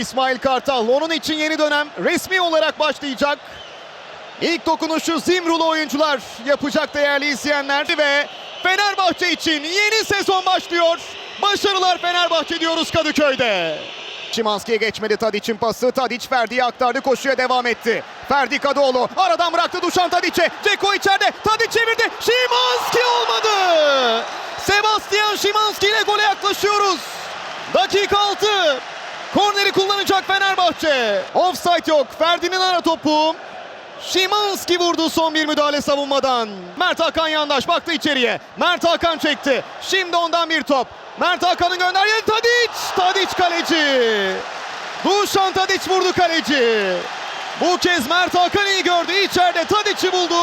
İsmail Kartal onun için yeni dönem resmi olarak başlayacak. İlk dokunuşu Zimrulu oyuncular yapacak değerli izleyenler ve Fenerbahçe için yeni sezon başlıyor. Başarılar Fenerbahçe diyoruz Kadıköy'de. Şimanski'ye geçmedi Tadic'in pası. Tadic Ferdi'ye aktardı koşuya devam etti. Ferdi Kadıoğlu aradan bıraktı Duşan Tadic'e. Ceko içeride. Tadic çevirdi. Şimanski olmadı. Sebastian Şimanski ile gole yaklaşıyoruz. Dakika 6. Korneri kullanacak Fenerbahçe. Offside yok. Ferdi'nin ara topu. Şimanski vurdu son bir müdahale savunmadan. Mert Hakan yandaş baktı içeriye. Mert Hakan çekti. Şimdi ondan bir top. Mert Hakan'ın gönderdiği Tadic. Tadic kaleci. Dušan Tadic vurdu kaleci. Bu kez Mert Hakan iyi gördü. İçeride Tadic'i buldu.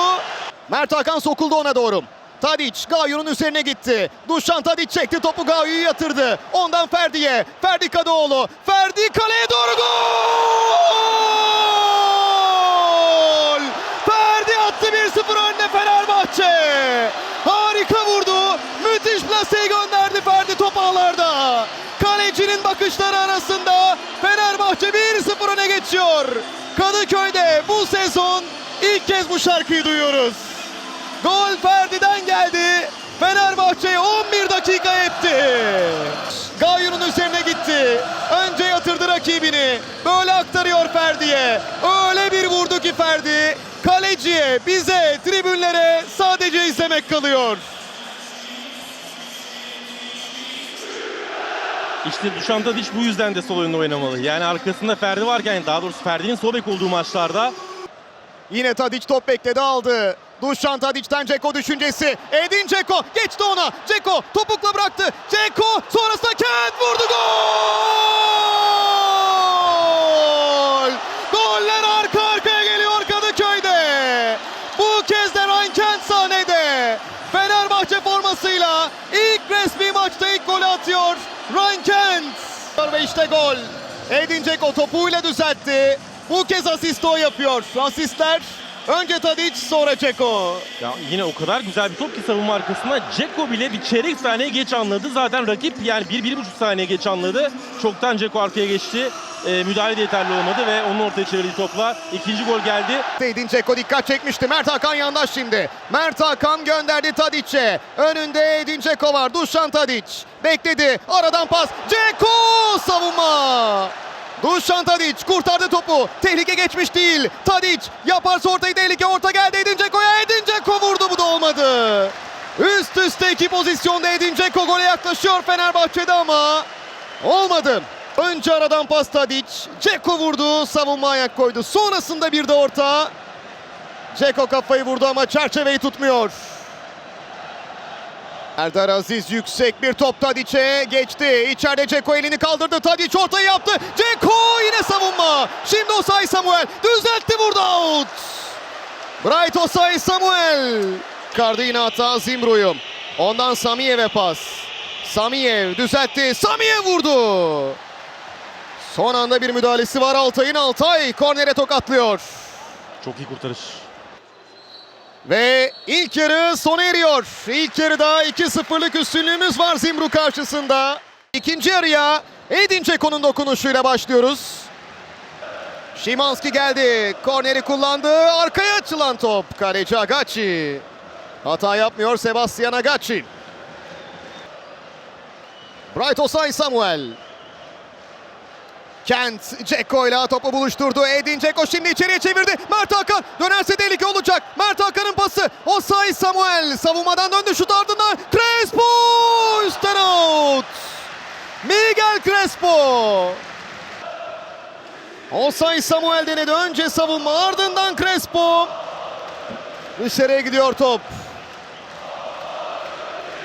Mert Hakan sokuldu ona doğru. Tadic Gayu'nun üzerine gitti. Dušan Tadic çekti topu Gayu'yu yatırdı. Ondan Ferdi'ye. Ferdi Kadıoğlu. Ferdi kaleye doğru gol! Ferdi attı 1-0 önüne Fenerbahçe. Harika vurdu. Müthiş plaseyi gönderdi Ferdi top ağlarda. Kalecinin bakışları arasında Fenerbahçe 1-0 öne geçiyor. Kadıköy'de bu sezon ilk kez bu şarkıyı duyuyoruz. Gol Ferdi'den geldi. Fenerbahçe 11 dakika etti. Gayu'nun üzerine gitti. Önce yatırdı rakibini. Böyle aktarıyor Ferdi'ye. Öyle bir vurdu ki Ferdi. Kaleciye, bize, tribünlere sadece izlemek kalıyor. İşte Dušan Tadić bu yüzden de sol oyunda oynamalı. Yani arkasında Ferdi varken daha doğrusu Ferdi'nin sol bek olduğu maçlarda Yine Tadic top bekledi aldı. Dušan Tadic'ten Ceko düşüncesi. Edin Ceko geçti ona. Ceko topukla bıraktı. Ceko sonrasında Kent vurdu gol! Goller arka arkaya geliyor Kadıköy'de. Bu kez de Ryan Kent sahnede. Fenerbahçe formasıyla ilk resmi maçta ilk golü atıyor. Ryan Kent. Ve işte gol. Edin Dzeko topuyla düzeltti. Bu kez asist o yapıyor. Asistler önce Tadic sonra Dzeko. ya yine o kadar güzel bir top ki savunma arkasında Ceko bile bir çeyrek saniye geç anladı. Zaten rakip yani bir, bir buçuk saniye geç anladı. Çoktan Ceko arkaya geçti. Ee, müdahale de yeterli olmadı ve onun ortaya çevirdiği topla ikinci gol geldi. Edin Dzeko dikkat çekmişti. Mert Hakan yandaş şimdi. Mert Hakan gönderdi Tadic'e. Önünde Edin Dzeko var. Dušan Tadic bekledi. Aradan pas. Dzeko savunma. Dušan Tadic kurtardı topu. Tehlike geçmiş değil. Tadic yaparsa ortayı tehlike orta geldi Edin Dzeko'ya. Edin Dzeko vurdu bu da olmadı. Üst üste iki pozisyonda Edin Dzeko gole yaklaşıyor Fenerbahçe'de ama olmadı. Önce aradan pas Tadic. Dzeko vurdu. Savunma ayak koydu. Sonrasında bir de orta. Ceko kafayı vurdu ama çerçeveyi tutmuyor. Erdar Aziz yüksek bir top Tadic'e geçti. İçeride Ceko elini kaldırdı. Tadic ortayı yaptı. Ceko. Şimdi Osay Samuel düzeltti burada out. Bright Osay Samuel. Çıkardı yine hata Zimru'yu. Ondan Samiyev'e pas. Samiyev düzeltti. Samiyev vurdu. Son anda bir müdahalesi var Altay'ın. Altay kornere tokatlıyor. Çok iyi kurtarış. Ve ilk yarı sona eriyor. İlk yarıda 2-0'lık üstünlüğümüz var Zimru karşısında. İkinci yarıya Edin Dzeko'nun dokunuşuyla başlıyoruz. Şimanski geldi. Korneri kullandı. Arkaya açılan top. Kaleci Agachi. Hata yapmıyor Sebastian Agachi. Bright Osay Samuel. Kent Ceko ile topu buluşturdu. Edin Ceko şimdi içeriye çevirdi. Mert Hakan dönerse tehlike olacak. Mert Hakan'ın pası. Osay Samuel savunmadan döndü şut ardından. Crespo üstten out. Miguel Crespo. Osay Samuel denedi. Önce savunma ardından Crespo. Dışarıya gidiyor top.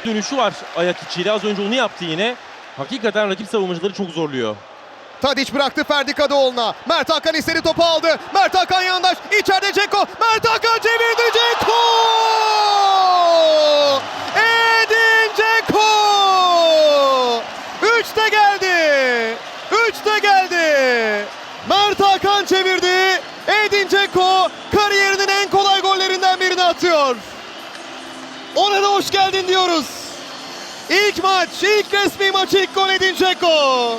Dönüşü var ayak içiyle. Az önce onu yaptı yine. Hakikaten rakip savunmacıları çok zorluyor. Tadic bıraktı Ferdi Kadıoğlu'na. Mert Hakan istedi topu aldı. Mert Hakan yandaş. İçeride Ceko. Mert Hakan çevirdi Ceko. Edin Ceko. Üçte geldi. Üçte geldi. Mert Hakan çevirdi. Edin Ceko kariyerinin en kolay gollerinden birini atıyor. Ona da hoş geldin diyoruz. İlk maç, ilk resmi maç, ilk gol Edin Dzeko.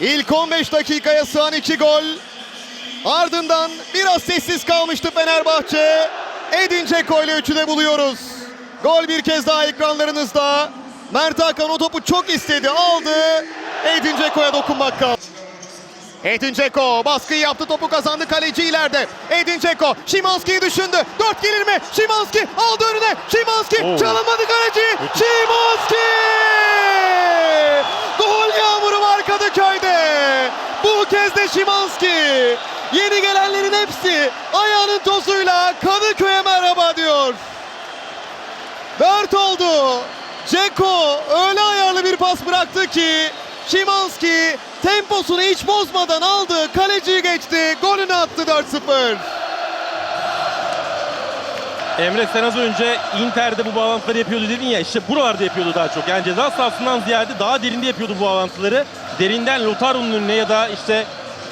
İlk 15 dakikaya sığan 2 gol. Ardından biraz sessiz kalmıştı Fenerbahçe. Edin Dzeko ile 3'ü de buluyoruz. Gol bir kez daha ekranlarınızda. Mert Hakan o topu çok istedi, aldı. Edin Dzeko'ya dokunmak kaldı. Edin Dzeko baskıyı yaptı, topu kazandı kaleci ileride. Edin Dzeko, Şimanski'yi düşündü. 4 gelir mi? Şimanski aldı önüne. Şimanski Oo. çalınmadı kaleci. Şimanski! Gol yağmuru var Kadıköy'de. Bu kez de Şimanski. Yeni gelenlerin hepsi ayağının tozuyla Kadıköy'e merhaba diyor. 4 oldu. Ceko öyle ayarlı bir pas bıraktı ki Şimanski temposunu hiç bozmadan aldı. Kaleciyi geçti. Golünü attı 4-0. Emre sen az önce Inter'de bu bağlantıları yapıyordu dedin ya işte buralarda yapıyordu daha çok. Yani ceza sahasından ziyade daha derinde yapıyordu bu bağlantıları. Derinden Lotaro'nun önüne ya da işte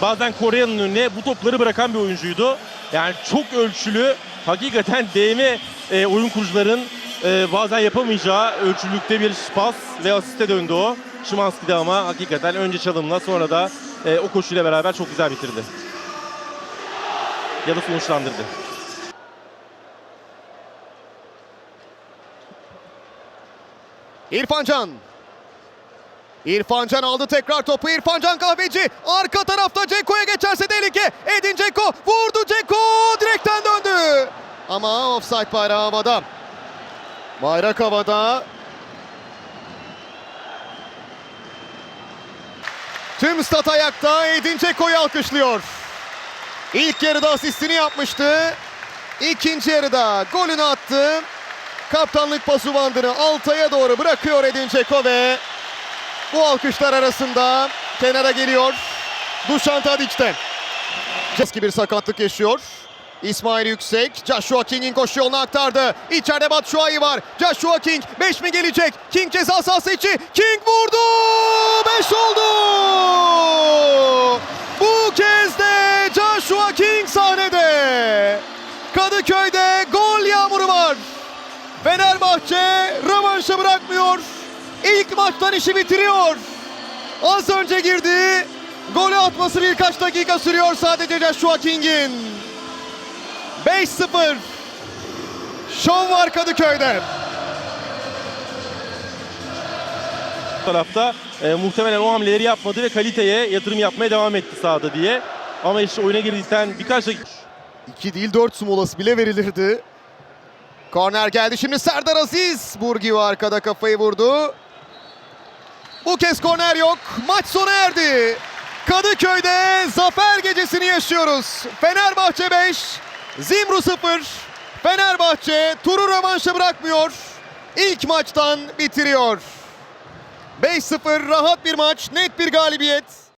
bazen Korea'nın önüne bu topları bırakan bir oyuncuydu. Yani çok ölçülü hakikaten DM e, oyun kurucuların e, bazen yapamayacağı ölçülükte bir pas ve asiste döndü o. Şimanski'de ama hakikaten önce çalımla sonra da e, o koşuyla beraber çok güzel bitirdi. Ya da sonuçlandırdı. İrfan Can. İrfan Can aldı tekrar topu. İrfan Can kahveci. Arka tarafta Ceko'ya geçerse tehlike. Edin Ceko vurdu Ceko. Direkten döndü. Ama offside bayrağı havada. Bayrak havada. Tüm stat ayakta Edin Ceko'yu alkışlıyor. İlk yarıda asistini yapmıştı. İkinci yarıda golünü attı. Kaptanlık pası bandını Altay'a doğru bırakıyor Edin Dzeko ve bu alkışlar arasında kenara geliyor. Dušan Tadić'te. Ceski bir sakatlık yaşıyor. İsmail Yüksek, Joshua King'in koşu yoluna aktardı. İçeride Batshuayi var. Joshua King 5 mi gelecek? King ceza sahası içi. King vurdu! 5 oldu! Bu kez de Joshua King sahnede. Kadıköy'de gol yağmuru var. Fenerbahçe rövanşı bırakmıyor. İlk maçtan işi bitiriyor. Az önce girdi. Golü atması birkaç dakika sürüyor sadece Joshua King'in. 5-0. Şov var Kadıköy'de. tarafta e, muhtemelen o hamleleri yapmadı ve kaliteye yatırım yapmaya devam etti sahada diye. Ama işte oyuna girdikten birkaç dakika 2 değil 4 molası bile verilirdi. Korner geldi şimdi Serdar Aziz. Burgi arkada kafayı vurdu. Bu kez korner yok. Maç sona erdi. Kadıköy'de zafer gecesini yaşıyoruz. Fenerbahçe 5, Zimru 0. Fenerbahçe turu rövanşa bırakmıyor. İlk maçtan bitiriyor. 5-0 rahat bir maç, net bir galibiyet.